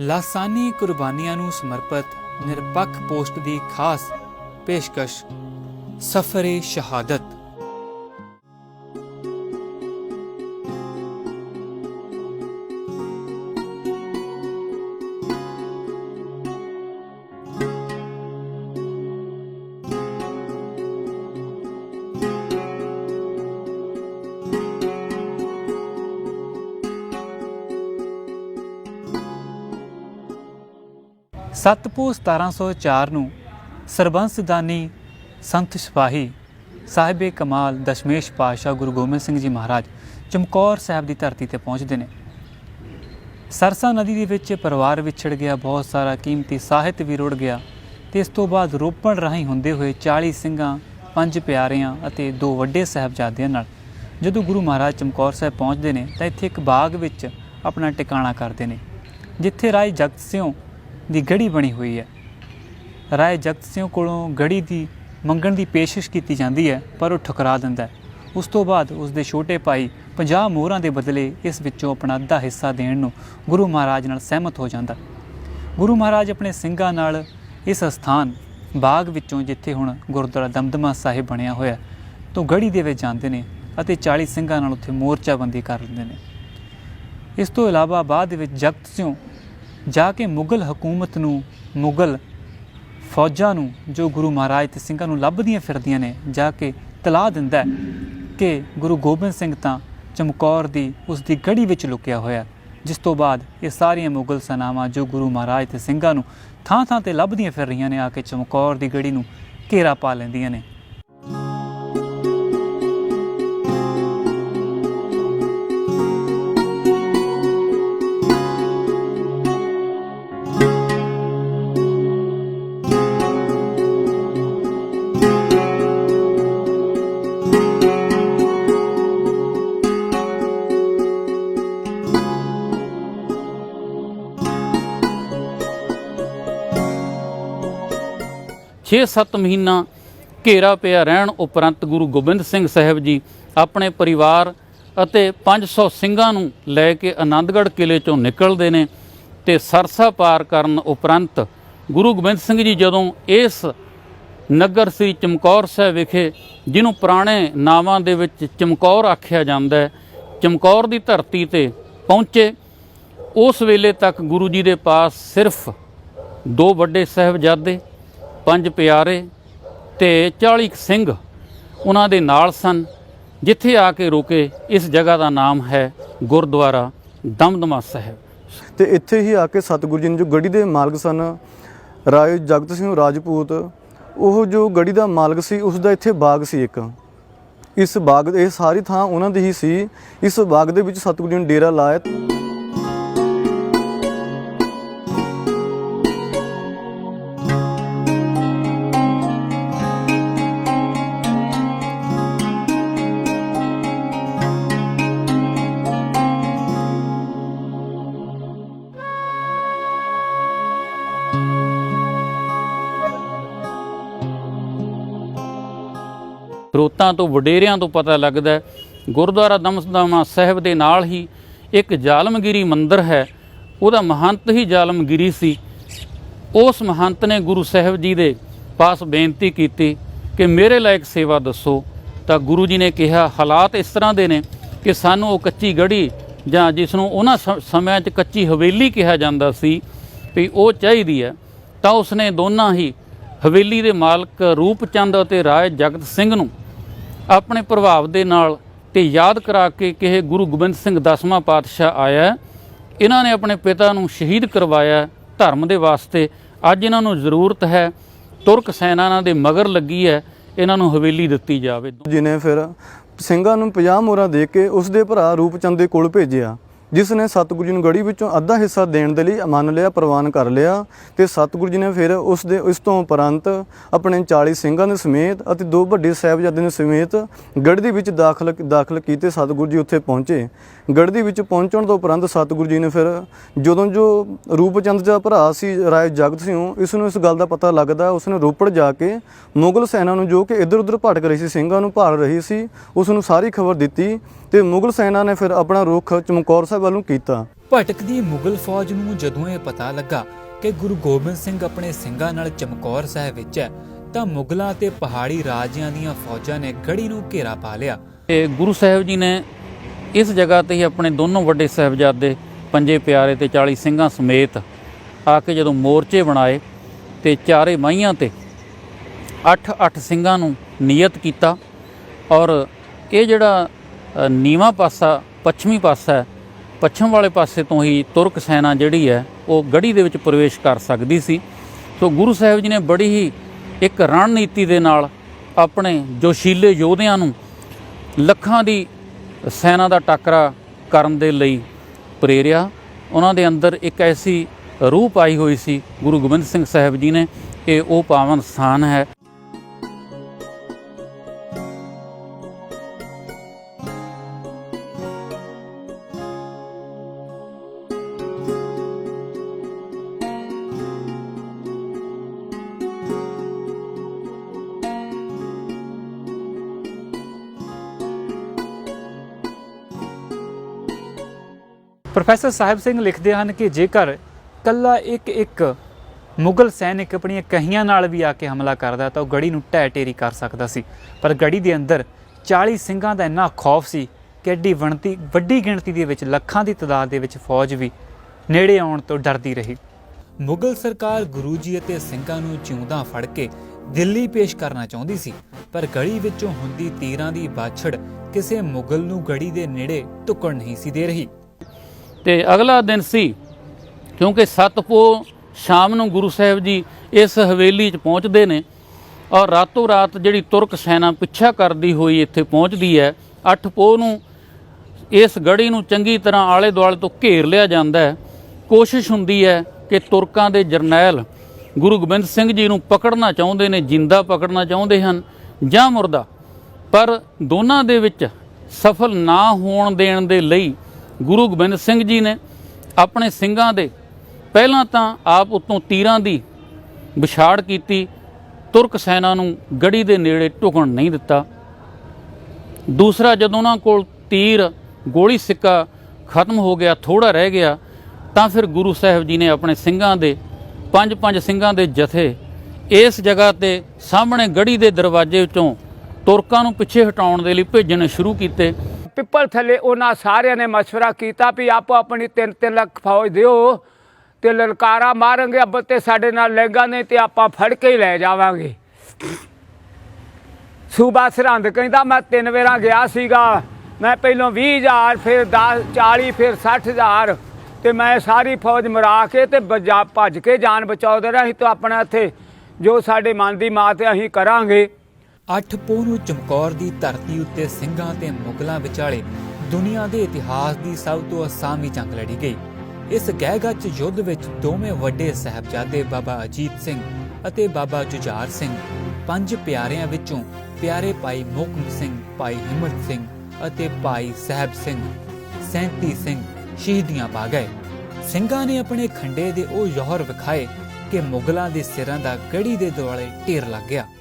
ਲਾਸਾਨੀ ਕੁਰਬਾਨੀਆਂ ਨੂੰ ਸਮਰਪਿਤ ਨਿਰਪੱਖ ਪੋਸਟ ਦੀ ਖਾਸ ਪੇਸ਼ਕਸ਼ ਸਫਰੇ ਸ਼ਹਾਦਤ। ਸਤਪੂ 1704 ਨੂੰ ਸਰਬੰਸਦਾਨੀ ਸੰਤ ਸਿਪਾਹੀ ਸਾਹਿਬੇ ਕਮਾਲ ਦਸ਼ਮੇਸ਼ ਪਾਤਸ਼ਾਹ ਗੁਰੂ ਗੋਬਿੰਦ ਸਿੰਘ ਜੀ ਮਹਾਰਾਜ ਚਮਕੌਰ ਸਾਹਿਬ ਦੀ ਧਰਤੀ ਤੇ ਪਹੁੰਚਦੇ ਨੇ। ਸਰਸਾ ਨਦੀ ਦੇ ਵਿੱਚ ਪਰਿਵਾਰ ਵਿਛੜ ਗਿਆ, ਬਹੁਤ ਸਾਰਾ ਕੀਮਤੀ ਸਾਹਿਤ ਵੀ ਰੁੜ ਗਿਆ ਤੇ ਇਸ ਤੋਂ ਬਾਅਦ ਰੋਪਣ ਰਾਹੀਂ ਹੁੰਦੇ ਹੋਏ 40 ਸਿੰਘਾਂ, ਪੰਜ ਪਿਆਰਿਆਂ ਅਤੇ ਦੋ ਵੱਡੇ ਸਾਹਿਬਜ਼ਾਦਿਆਂ ਨਾਲ ਜਦੋਂ ਗੁਰੂ ਮਹਾਰਾਜ ਚਮਕੌਰ ਸਾਹਿਬ ਪਹੁੰਚਦੇ ਨੇ ਤਾਂ ਇੱਥੇ ਇੱਕ ਬਾਗ ਵਿੱਚ ਆਪਣਾ ਟਿਕਾਣਾ ਕਰਦੇ ਨੇ, ਜਿੱਥੇ ਰਾਏ ਜਗਤ ਸਿੰਘ ਦੀ ਗੜੀ ਬਣੀ ਹੋਈ ਹੈ। ਰਾਏ ਜਗਤ ਸਿੰਘ ਕੋਲੋਂ ਗੜੀ ਦੀ ਮੰਗਣ ਦੀ ਪੇਸ਼ਿਸ਼ ਕੀਤੀ ਜਾਂਦੀ ਹੈ, ਪਰ ਉਹ ਠੁਕਰਾ ਦਿੰਦਾ ਹੈ। ਉਸ ਤੋਂ ਬਾਅਦ ਉਸ ਦੇ ਛੋਟੇ ਭਾਈ 50 ਮੋਹਰਾਂ ਦੇ ਬਦਲੇ ਇਸ ਵਿੱਚੋਂ ਆਪਣਾ ਅੱਧਾ ਹਿੱਸਾ ਦੇਣ ਨੂੰ ਗੁਰੂ ਮਹਾਰਾਜ ਨਾਲ ਸਹਿਮਤ ਹੋ ਜਾਂਦਾ। ਗੁਰੂ ਮਹਾਰਾਜ ਆਪਣੇ ਸਿੰਘਾਂ ਨਾਲ ਇਸ ਸਥਾਨ ਬਾਗ ਵਿੱਚੋਂ ਜਿੱਥੇ ਹੁਣ ਗੁਰਦੁਆਰਾ ਦਮਦਮਾ ਸਾਹਿਬ ਬਣਿਆ ਹੋਇਆ ਤੋਂ ਗੜੀ ਦੇ ਵਿੱਚ ਜਾਂਦੇ ਨੇ ਅਤੇ 40 ਸਿੰਘਾਂ ਨਾਲ ਉੱਥੇ ਮੋਰਚਾਬੰਦੀ ਕਰ ਲੈਂਦੇ ਨੇ। ਇਸ ਤੋਂ ਇਲਾਵਾ ਬਾਅਦ ਵਿੱਚ ਜਗਤ ਸਿੰਘ ਜਾ ਕੇ ਮੁਗਲ ਹਕੂਮਤ ਨੂੰ, ਮੁਗਲ ਫੌਜਾਂ ਨੂੰ, ਜੋ ਗੁਰੂ ਮਹਾਰਾਜ ਤੇ ਸਿੰਘਾਂ ਨੂੰ ਲੱਭਦੀਆਂ ਫਿਰਦੀਆਂ ਨੇ, ਜਾ ਕੇ ਤਲਾਹ ਦਿੰਦਾ ਹੈ ਕਿ ਗੁਰੂ ਗੋਬਿੰਦ ਸਿੰਘ ਤਾਂ ਚਮਕੌਰ ਦੀ, ਉਸ ਦੀ ਗੜੀ ਵਿੱਚ ਲੁਕਿਆ ਹੋਇਆ ਜਿਸ ਤੋਂ ਬਾਅਦ ਇਹ ਸਾਰੀਆਂ ਮੁਗਲ ਸੈਨਾਵਾਂ ਜੋ ਗੁਰੂ ਮਹਾਰਾਜ ਤੇ ਸਿੰਘਾਂ ਨੂੰ ਥਾਂ ਥਾਂ ਤੇ ਲੱਭਦੀਆਂ ਫਿਰ ਰਹੀਆਂ ਨੇ, ਆ ਕੇ ਚਮਕੌਰ ਦੀ ਗੜੀ ਨੂੰ ਘੇਰਾ ਪਾ ਲੈਂਦੀਆਂ ਨੇ। ਛੇ 7 ਮਹੀਨਾ ਘੇਰਾ ਪਿਆ ਰਹਿਣ ਉਪਰੰਤ ਗੁਰੂ ਗੋਬਿੰਦ ਸਿੰਘ ਸਾਹਿਬ ਜੀ ਆਪਣੇ ਪਰਿਵਾਰ ਅਤੇ 500 ਸਿੰਘਾਂ ਨੂੰ ਲੈ ਕੇ ਆਨੰਦਗੜ੍ਹ ਕਿਲੇ ਚੋਂ ਨਿਕਲਦੇ ਨੇ ਤੇ ਸਰਸਾ ਪਾਰ ਕਰਨ ਉਪਰੰਤ ਗੁਰੂ ਗੋਬਿੰਦ ਸਿੰਘ ਜੀ ਜਦੋਂ ਇਸ ਨਗਰ ਸ੍ਰੀ ਚਮਕੌਰ ਸਾਹਿਬ ਵਿਖੇ, ਜਿਹਨੂੰ ਪੁਰਾਣੇ ਨਾਵਾਂ ਦੇ ਵਿੱਚ ਚਮਕੌਰ ਆਖਿਆ ਜਾਂਦਾ ਹੈ, ਚਮਕੌਰ ਦੀ ਧਰਤੀ ਤੇ ਪਹੁੰਚੇ, ਉਸ ਵੇਲੇ ਤੱਕ ਗੁਰੂ ਜੀ ਦੇ ਪਾਸ ਸਿਰਫ ਦੋ ਵੱਡੇ ਸਾਹਿਬਜ਼ਾਦੇ ਪੰਜ ਪਿਆਰੇ ਤੇ 40 ਸਿੰਘ ਉਹਨਾਂ ਦੇ ਨਾਲ ਸਨ, ਜਿੱਥੇ ਆ ਕੇ ਰੁਕੇ। ਇਸ ਜਗ੍ਹਾ ਦਾ ਨਾਮ ਹੈ ਗੁਰਦੁਆਰਾ ਦਮਦਮਾ ਸਾਹਿਬ। ਤੇ ਇੱਥੇ ਹੀ ਆ ਕੇ ਸਤਿਗੁਰੂ ਜੀ ਨੇ ਜੋ ਗੜੀ ਦੇ ਮਾਲਕ ਸਨ, ਰਾਏ ਜਗਤ ਸਿੰਘ ਰਾਜਪੂਤ, ਉਹ ਜੋ ਗੜੀ ਦਾ ਮਾਲਕ ਸੀ, ਉਸ ਦਾ ਇੱਥੇ ਬਾਗ ਸੀ ਇੱਕ। ਇਸ ਬਾਗ ਇਹ ਸਾਰੀ ਥਾਂ ਉਹਨਾਂ ਦੀ ਹੀ ਸੀ। ਇਸ ਬਾਗ ਦੇ ਵਿੱਚ ਸਤਿਗੁਰੂ ਜੀ ਨੇ ਡੇਰਾ ਲਾਇਆ। ਸਰੋਤਾਂ ਤੋਂ ਵਡੇਰਿਆਂ ਤੋਂ ਪਤਾ ਲੱਗਦਾ ਗੁਰਦੁਆਰਾ ਦਮਦਮਾ ਸਾਹਿਬ ਦੇ ਨਾਲ ਹੀ ਇੱਕ ਜ਼ਾਲਮਗਿਰੀ ਮੰਦਿਰ ਹੈ। ਉਹਦਾ ਮਹੰਤ ਹੀ ਜ਼ਾਲਮਗਿਰੀ ਸੀ। ਉਸ ਮਹੰਤ ਨੇ ਗੁਰੂ ਸਾਹਿਬ ਜੀ ਦੇ ਪਾਸ ਬੇਨਤੀ ਕੀਤੀ ਕਿ ਮੇਰੇ ਲਾਇਕ ਸੇਵਾ ਦੱਸੋ। ਤਾਂ ਗੁਰੂ ਜੀ ਨੇ ਕਿਹਾ, ਹਾਲਾਤ ਇਸ ਤਰ੍ਹਾਂ ਦੇ ਨੇ ਕਿ ਸਾਨੂੰ ਉਹ ਕੱਚੀ ਗੜੀ ਜਾਂ ਜਿਸ ਨੂੰ ਉਹਨਾਂ ਸ- ਸਮਿਆਂ 'ਚ ਕੱਚੀ ਹਵੇਲੀ ਕਿਹਾ ਜਾਂਦਾ ਸੀ ਵੀ ਉਹ ਚਾਹੀਦੀ ਹੈ, ਤਾਂ ਉਸਨੇ ਦੋਨਾਂ ਹੀ ਹਵੇਲੀ ਦੇ ਮਾਲਕ ਰੂਪਚੰਦ ਅਤੇ ਰਾਏ ਜਗਤ ਸਿੰਘ ਨੂੰ ਆਪਣੇ ਪ੍ਰਭਾਵ ਦੇ ਨਾਲ ਤੇ ਯਾਦ ਕਰਾ ਕੇ ਕਿ ਇਹ ਗੁਰੂ ਗੋਬਿੰਦ ਸਿੰਘ ਦਸਵਾਂ ਪਾਤਸ਼ਾਹ ਆਇਆ ਇਹਨਾਂ ਨੇ ਆਪਣੇ ਪਿਤਾ ਨੂੰ ਸ਼ਹੀਦ ਕਰਵਾਇਆ ਧਰਮ ਦੇ ਵਾਸਤੇ ਅੱਜ ਇਹਨਾਂ ਨੂੰ ਜ਼ਰੂਰਤ ਹੈ, ਤੁਰਕ ਸੈਨਾ ਦੇ ਮਗਰ ਲੱਗੀ ਹੈ, ਇਹਨਾਂ ਨੂੰ ਹਵੇਲੀ ਦਿੱਤੀ ਜਾਵੇ। ਜੀ ਫਿਰ ਸਿੰਘਾਂ ਨੂੰ 50 ਮੋਹਰਾਂ ਦੇ ਕੇ ਉਸ ਦੇ ਭਰਾ ਰੂਪਚੰਦ ਦੇ ਕੋਲ ਭੇਜਿਆ। ਜਿਸ ਨੇ ਸਤਿਗੁਰੂ ਜੀ ਨੂੰ ਗੜੀ ਵਿੱਚੋਂ ਅੱਧਾ ਹਿੱਸਾ ਦੇਣ ਦੇ ਲਈ ਮੰਨ ਲਿਆ, ਪ੍ਰਵਾਨ ਕਰ ਲਿਆ ਤੇ ਸਤਿਗੁਰੂ ਜੀ ਨੇ ਫਿਰ ਉਸ ਦੇ, ਇਸ ਤੋਂ ਉਪਰੰਤ ਆਪਣੇ 40 ਸਿੰਘਾਂ ਦੇ ਸਮੇਤ ਅਤੇ ਦੋ ਵੱਡੇ ਸਾਹਿਬਜ਼ਾਦਿਆਂ ਦੇ ਸਮੇਤ ਗੜ੍ਹ ਵਿੱਚ ਦਾਖਲ ਦਾਖਲ ਕੀਤੇ ਸਤਿਗੁਰੂ ਜੀ ਉੱਥੇ ਪਹੁੰਚੇ। ਗੜ੍ਹ ਵਿੱਚ ਪਹੁੰਚਣ ਤੋਂ ਉਪਰੰਤ ਸਤਿਗੁਰੂ ਜੀ ਨੇ ਫਿਰ ਜਦੋਂ ਜੋ ਰੂਪਚੰਦ ਦਾ ਭਰਾ ਸੀ, ਰਾਏ ਜਗਤ ਸਿੰਘ, ਇਸ ਨੂੰ ਇਸ ਗੱਲ ਦਾ ਪਤਾ ਲੱਗਦਾ, ਉਸ ਨੇ ਰੋਪੜ ਜਾ ਕੇ ਮੁਗਲ ਸੈਨਾ ਨੂੰ ਜੋ ਕਿ ਇੱਧਰ ਉੱਧਰ ਭਟਕ ਰਹੀ ਸੀ, ਸਿੰਘਾਂ ਨੂੰ ਭਾਲ ਰਹੀ ਸੀ, ਉਸ ਨੂੰ ਸਾਰੀ ਖਬਰ ਦਿੱਤੀ ਤੇ ਮੁਗਲ ਸੈਨਾ ਨੇ ਫਿਰ ਆਪਣਾ ਰੁਖ ਚਮਕੌਰ ਸਾਹਿਬ ਵੱਲ ਨੂੰ ਕੀਤਾ ਭਟਕਦੀ ਮੁਗਲ ਫੌਜ ਨੂੰ ਜਦੋਂ ਇਹ ਪਤਾ ਲੱਗਾ ਕਿ ਗੁਰੂ ਗੋਬਿੰਦ ਸਿੰਘ ਆਪਣੇ ਸਿੰਘਾਂ ਨਾਲ ਚਮਕੌਰ ਸਾਹਿਬ ਵਿੱਚ ਹੈ ਤਾਂ ਮੁਗਲਾਂ ਤੇ ਪਹਾੜੀ ਰਾਜਿਆਂ ਦੀਆਂ ਫੌਜਾਂ ਨੇ ਗੜੀ ਨੂੰ ਘੇਰਾ ਪਾ ਲਿਆ। ਤੇ ਗੁਰੂ ਸਾਹਿਬ ਜੀ ਨੇ ਇਸ ਜਗ੍ਹਾ ਤੇ ਹੀ ਆਪਣੇ ਦੋਨੋਂ ਵੱਡੇ ਸਾਹਿਬਜ਼ਾਦੇ ਪੰਜੇ ਪਿਆਰੇ ਤੇ 40 ਸਿੰਘਾਂ ਸਮੇਤ ਆ ਕੇ ਜਦੋਂ ਮੋਰਚੇ ਬਣਾਏ ਤੇ ਚਾਰੇ ਮਾਈਆਂ ਤੇ 8-8 ਸਿੰਘਾਂ ਨੂੰ ਨਿਯਤ ਕੀਤਾ ਔਰ ਇਹ ਜਿਹੜਾ ਨੀਵਾਂ ਪਾਸਾ, ਪੱਛਮੀ ਪਾਸਾ ਪੱਛਮ ਵਾਲੇ ਪਾਸੇ ਤੋਂ ਹੀ ਤੁਰਕ ਸੈਨਾ ਜਿਹੜੀ ਹੈ, ਉਹ ਗੜੀ ਦੇ ਵਿੱਚ ਪ੍ਰਵੇਸ਼ ਕਰ ਸਕਦੀ ਸੀ। ਸੋ ਗੁਰੂ ਸਾਹਿਬ ਜੀ ਨੇ ਬੜੀ ਹੀ ਇੱਕ ਰਣਨੀਤੀ ਦੇ ਨਾਲ ਆਪਣੇ ਜੋਸ਼ੀਲੇ ਯੋਧਿਆਂ ਨੂੰ ਲੱਖਾਂ ਦੀ ਸੈਨਾ ਦਾ ਟਾਕਰਾ ਕਰਨ ਦੇ ਲਈ ਪ੍ਰੇਰਿਆ। ਉਹਨਾਂ ਦੇ ਅੰਦਰ ਇੱਕ ਐਸੀ ਰੂਹ ਪਾਈ ਹੋਈ ਸੀ ਗੁਰੂ ਗੋਬਿੰਦ ਸਿੰਘ ਸਾਹਿਬ ਜੀ ਨੇ, ਕਿ ਉਹ ਪਾਵਨ ਸਥਾਨ ਹੈ। ਪ੍ਰੋਫੈਸਰ ਸਾਹਿਬ ਸਿੰਘ ਲਿਖਦੇ ਹਨ ਕਿ ਜੇਕਰ ਕੱਲਾ ਇੱਕ ਇੱਕ ਮੁਗਲ ਸੈਨਿਕ ਆਪਣੀਆਂ ਕਹੀਆਂ ਨਾਲ ਵੀ ਆ ਕੇ ਹਮਲਾ ਕਰਦਾ ਤਾਂ ਉਹ ਗੜੀ ਨੂੰ ਢਹਿ ਢੇਰੀ ਕਰ ਸਕਦਾ ਸੀ। ਪਰ ਗੜੀ ਦੇ ਅੰਦਰ 40 ਸਿੰਘਾਂ ਦਾ ਇੰਨਾ ਖੌਫ ਸੀ ਕਿ ਐਡੀ ਵਣਤੀ, ਵੱਡੀ ਗਿਣਤੀ ਦੇ ਵਿੱਚ, ਲੱਖਾਂ ਦੀ ਤਾਦਾਦ ਦੇ ਵਿੱਚ ਫੌਜ ਵੀ ਨੇੜੇ ਆਉਣ ਤੋਂ ਡਰਦੀ ਰਹੀ। ਮੁਗਲ ਸਰਕਾਰ ਗੁਰੂ ਜੀ ਅਤੇ ਸਿੰਘਾਂ ਨੂੰ ਜਿਉਂਦਾ ਫੜ ਕੇ ਦਿੱਲੀ ਪੇਸ਼ ਕਰਨਾ ਚਾਹੁੰਦੀ ਸੀ, ਪਰ ਗੜੀ ਵਿੱਚੋਂ ਹੁੰਦੀ ਤੀਰਾਂ ਦੀ ਬਾਛੜ ਕਿਸੇ ਮੁਗਲ ਨੂੰ ਗੜੀ ਦੇ ਨੇੜੇ ਢੁਕਣ ਨਹੀਂ ਸੀ ਦੇ ਰਹੀ। ਤੇ ਅਗਲਾ ਦਿਨ ਸੀ, ਕਿਉਂਕਿ ਸਤਪੋ ਸ਼ਾਮ ਨੂੰ ਗੁਰੂ ਸਾਹਿਬ ਜੀ ਇਸ ਹਵੇਲੀ 'ਚ ਪਹੁੰਚਦੇ ਨੇ ਔਰ ਰਾਤੋਂ ਰਾਤ ਜਿਹੜੀ ਤੁਰਕ ਸੈਨਾ ਪਿੱਛਾ ਕਰਦੀ ਹੋਈ ਇੱਥੇ ਪਹੁੰਚਦੀ ਹੈ 8 ਪੋਹ ਨੂੰ ਇਸ ਗੜੀ ਨੂੰ ਚੰਗੀ ਤਰ੍ਹਾਂ ਆਲੇ ਦੁਆਲੇ ਤੋਂ ਘੇਰ ਲਿਆ ਜਾਂਦਾ ਹੈ। ਕੋਸ਼ਿਸ਼ ਹੁੰਦੀ ਹੈ ਕਿ ਤੁਰਕਾਂ ਦੇ ਜਰਨੈਲ ਗੁਰੂ ਗੋਬਿੰਦ ਸਿੰਘ ਜੀ ਨੂੰ ਪਕੜਨਾ ਚਾਹੁੰਦੇ ਨੇ, ਜਿੰਦਾ ਪਕੜਨਾ ਚਾਹੁੰਦੇ ਹਨ ਜਾਂ ਮੁਰਦਾ। ਪਰ ਦੋਨਾਂ ਦੇ ਵਿੱਚ ਸਫਲ ਨਾ ਹੋਣ ਦੇਣ ਦੇ ਲਈ ਗੁਰੂ ਗੋਬਿੰਦ ਸਿੰਘ ਜੀ ਨੇ ਆਪਣੇ ਸਿੰਘਾਂ ਦੇ ਪਹਿਲਾਂ ਤਾਂ ਆਪ ਉਤੋਂ ਤੀਰਾਂ ਦੀ ਵਿਛਾੜ ਕੀਤੀ, ਤੁਰਕ ਸੈਨਾ ਨੂੰ ਗੜੀ ਦੇ ਨੇੜੇ ਢੁਕਣ ਨਹੀਂ ਦਿੱਤਾ। ਦੂਸਰਾ ਜਦੋਂ ਉਹਨਾਂ ਕੋਲ ਤੀਰ, ਗੋਲੀ ਸਿੱਕਾ ਖਤਮ ਹੋ ਗਿਆ ਥੋੜਾ ਰਹਿ ਗਿਆ, ਤਾਂ ਫਿਰ ਗੁਰੂ ਸਾਹਿਬ ਜੀ ਨੇ ਆਪਣੇ ਸਿੰਘਾਂ ਦੇ, ਪੰਜ ਪੰਜ ਸਿੰਘਾਂ ਦੇ ਜਥੇ ਇਸ ਜਗ੍ਹਾ ਤੇ ਸਾਹਮਣੇ ਗੜੀ ਦੇ ਦਰਵਾਜ਼ੇ ਵਿੱਚੋਂ ਤੁਰਕਾਂ ਨੂੰ ਪਿੱਛੇ ਹਟਾਉਣ ਦੇ ਲਈ ਭੇਜਣੇ ਸ਼ੁਰੂ ਕੀਤੇ। ਪਿੱਪਲ ਥੱਲੇ ਉਹਨਾਂ ਸਾਰਿਆਂ ਨੇ ਮਸ਼ਵਰਾ ਕੀਤਾ ਵੀ ਆਪੋ ਆਪਣੀ 3-3 ਲੱਖ ਫੌਜ ਦਿਓ ਤੇ ਲਲਕਾਰਾ ਮਾਰਾਂਗੇ ਅੱਬਲ ਤੇ ਸਾਡੇ ਨਾਲ ਲੈਗਾ ਨਹੀਂ ਤੇ ਆਪਾਂ ਫੜ ਕੇ ਹੀ ਲੈ ਜਾਵਾਂਗੇ। ਸੂਬਾ ਸਰਹੰਦ ਕਹਿੰਦਾ, ਮੈਂ ਤਿੰਨ ਵੇਰਾਂ ਗਿਆ ਸੀਗਾ, ਮੈਂ ਪਹਿਲੋਂ 20000 ਫਿਰ 10 40 ਫਿਰ 60000 ਤੇ ਮੈਂ ਸਾਰੀ ਫੌਜ ਮਰਾ ਕੇ ਤੇ ਭੱਜ ਕੇ ਜਾਨ ਬਚਾਉਂਦੇ ਰਹੇ ਤਾਂ ਆਪਣਾ ਇੱਥੇ ਜੋ ਸਾਡੇ ਮਨ ਦੀ ਮਾਂ ਹੈ, ਅਸੀਂ ਕਰਾਂਗੇ। ਅੱਠ ਪੋਹ ਨੂੰ ਚਮਕੌਰ ਦੀ ਧਰਤੀ ਉੱਤੇ ਸਿੰਘਾਂ ਤੇ ਮੁਗਲਾਂ ਵਿਚਾਲੇ ਦੁਨੀਆ ਦੇ ਇਤਿਹਾਸ ਦੀ ਸਭ ਤੋਂ ਅਸਾਮੀ ਜੰਗ ਲੜੀ ਗਈ। ਇਸ ਗਹਿਗੱਚ ਯੁੱਧ ਵਿੱਚ ਦੋਵੇਂ ਵੱਡੇ ਸਾਹਿਬਜ਼ਾਦੇ ਬਾਬਾ ਅਜੀਤ ਸਿੰਘ ਅਤੇ ਬਾਬਾ ਜੁਝਾਰ ਸਿੰਘ, ਪੰਜ ਪਿਆਰਿਆਂ ਵਿੱਚੋਂ ਪਿਆਰੇ ਭਾਈ ਮੋਕਮ ਸਿੰਘ, ਭਾਈ ਹਿੰਮਤ ਸਿੰਘ ਅਤੇ ਭਾਈ ਸਾਹਿਬ ਸਿੰਘ 37 ਸਿੰਘ ਸ਼ਹੀਦੀਆਂ ਪਾ ਗਏ। ਸਿੰਘਾਂ ਨੇ ਆਪਣੇ ਖੰਡੇ ਦੇ ਉਹ ਯੋਹਰ ਵਿਖਾਏ ਕਿ ਮੁਗਲਾਂ ਦੇ ਸਿਰਾਂ ਦਾ ਗੜੀ ਦੇ ਦੁਆਲੇ ਢੇਰ ਲੱਗ ਗਿਆ।